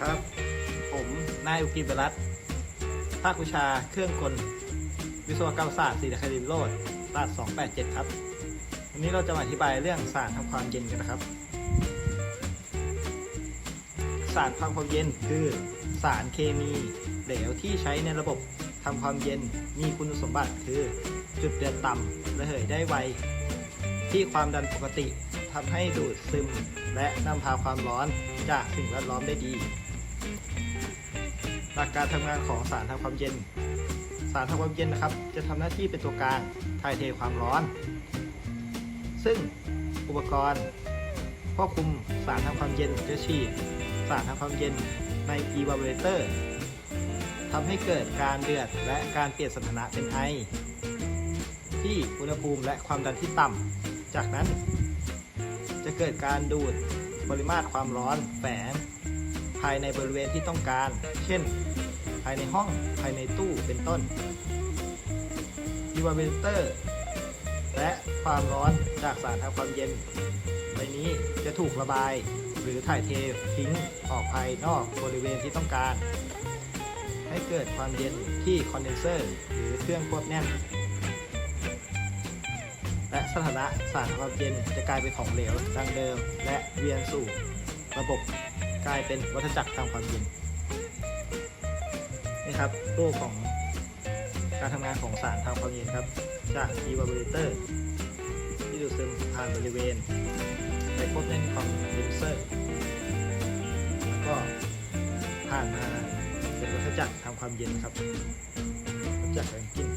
ครับ ผมนายอุกิบรัตภาควิชาเครื่องกล วิศวกรรมศาสตร์ศรีนครินโรดศาสตร์287 ครับ วันนี้เราจะมาอธิบายเรื่องสารทำความเย็นกันนะครับ สารทำความเย็นคือสารเคมีเหลวที่ใช้ในระบบทำความเย็นมีคุณสมบัติคือจุดเดือดต่ำระเหยได้ไว ที่ความดันปกติทำให้ดูดซึมและนำพาความร้อนจากสิ่งแวดล้อมได้ดี หลักการทำงานของสารทำความเย็น สารทำความเย็นนะครับ จะทำหน้าที่เป็นตัวกลางถ่ายเทความร้อน ซึ่งอุปกรณ์ควบคุมสารทำความเย็นจะฉีดสารทำความเย็นใน evaporator ทำให้เกิดการเดือดและการเปลี่ยนสถานะเป็นไอ ที่อุณหภูมิและความดันที่ต่ำ จากนั้น จะเกิดการดูดปริมาตรความร้อนแฝงายในบริเวณที่ต้องการ เช่น ภายในห้อง ภายในตู้ เป็นต้น evaporator และความร้อนจากสารทำความเย็นใบนี้จะถูกระบายหรือถ่ายเททิ้งออกภายนอกบริเวณที่ต้องการ ให้เกิดความเย็นที่คอนเดนเซอร์หรือเครื่องควบแน่น และสถานะสารความเย็นจะกลายเป็นของเหลวดังเดิม และเวียนสู่ระบบ กลายเป็นวัฏจักรทางความเย็นนี่ครับรูปของการทำงานของสารทางความเย็นครับ จาก evaporator ที่ดูดซึมผ่านบริเวณไปพบในคอนเดนเซอร์แล้วก็ผ่านมาเป็นวัฏจักรทำความเย็นครับวัฏจักรแรงกิ้ง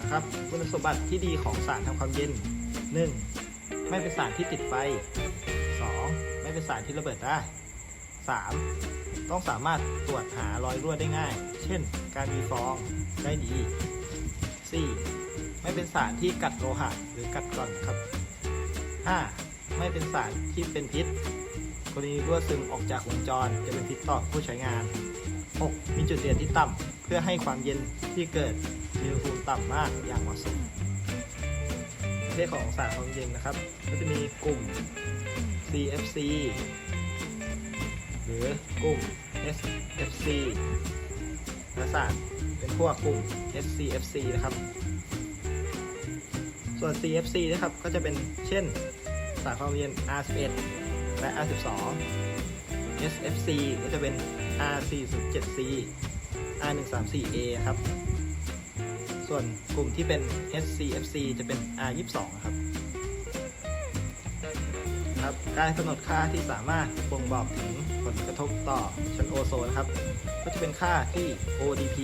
นะครับคุณสมบัติที่ดีของสารทำความเย็น 1. ไม่เป็นสารที่ติดไฟ 2. ไม่เป็นสารที่ระเบิดได้ 3. ต้องสามารถตรวจหารอยรั่วได้ง่าย เช่น การมีฟองได้ดี 4. ไม่เป็นสารที่กัดโลหะหรือกัดกร่อนครับ 5. ไม่เป็นสารที่เป็นพิษกรณีรั่วซึมออกจากวงจรจะเป็นพิษต่อผู้ใช้งาน 6. มีจุดเด่นที่ต่ำเพื่อให้ความเย็นที่เกิดมีอุณหภูมิต่ำมากอย่างเหมาะสม ประเภทของสารความเย็นนะครับ ก็จะมีกลุ่ม CFC หรือกลุ่ม SFC และสารเป็นพวกกลุ่ม SCFC นะครับ ส่วน CFC นะครับ ก็จะเป็นเช่นสารความเย็น R11 และ R12 SFC ก็จะเป็น R407C R134A ครับ ส่วนกลุ่มที่เป็น HCFC จะเป็น R22 ครับครับ การกำหนดค่าที่สามารถบ่งบอกถึงผลกระทบต่อชั้นโอโซนครับ ก็จะเป็นค่าที่ ODP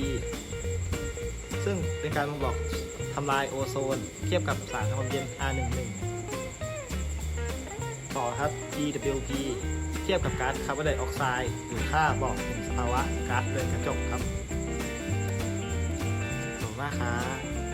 ซึ่งเป็นการบ่งบอกทำลายโอโซน เทียบกับสารความเย็น R11 ต่อครับ GWP เทียบกับก๊าซคาร์บอนไดออกไซด์หรือค่าบอกถึงสภาวะก๊าซเรือนกระจกครับ มากครับ